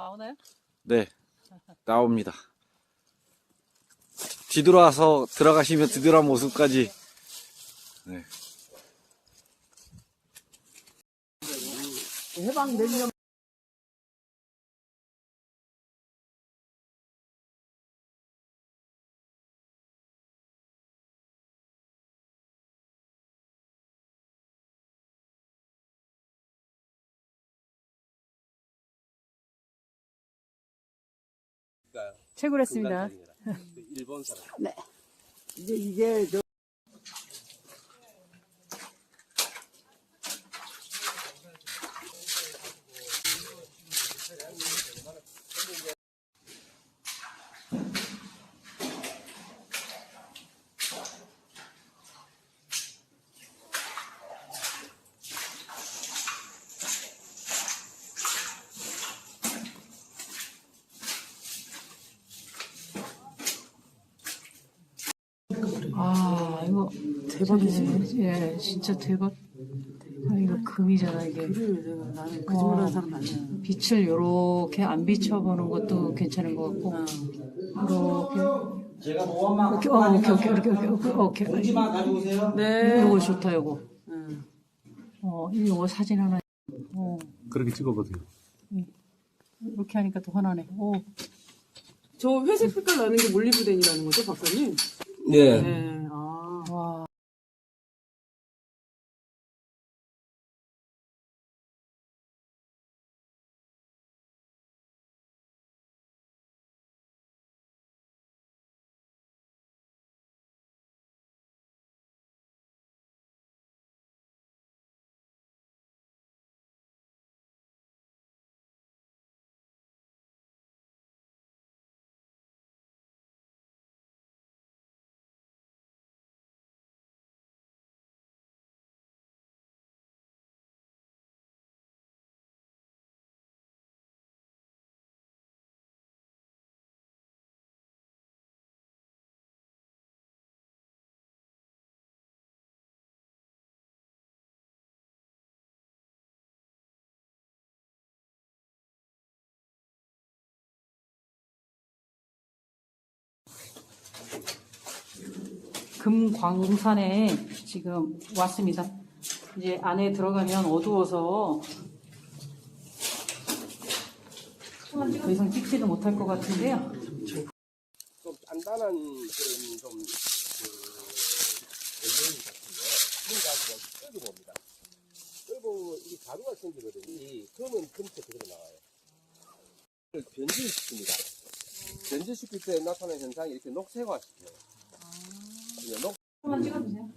나오나요? 네, 나옵니다. 뒤돌아서 들어가시면 뒤돌아 모습까지. 네. 해방 냉면 채굴했습니다. 일본 사람. 이게 이게 저 아, 이거 대박이지. 예, 진짜 대박. 아, 이거 금이잖아, 이게. 그래 내가 나는 거짓말하는 사람 아니야. 빛을 요렇게 안 비춰보는 것도 괜찮은 것 같고. 요렇게. 제가 모험만 오케이, 어, 오케이, 오케이, 오케이, 오케이, 오케이, 오케이. 공지만 가져오세요. 네. 요거 좋다, 요거. 응. 어, 요거 사진 하나. 어, 그렇게 찍어보세요. 이렇게 하니까 더 환하네. 오, 저 회색 색깔 나는 게 몰리브덴이라는 거죠, 박사님? 네. 네. 금광산에 지금 왔습니다. 이제 안에 들어가면 어두워서 더 이상 찍지도 못할 것 같은데요. 좀 단단한 그런 좀, 그, 같은데, 그런 거 한번 끌어봅니다. 끌고 이게 가루가 생기거든요. 이 검은 금체 그대로 나와요. 변질시킵니다. 변질시킬 때 나타나는 현상이 이렇게 녹색화시켜요. 이제 녹, 한번 찍어주세요.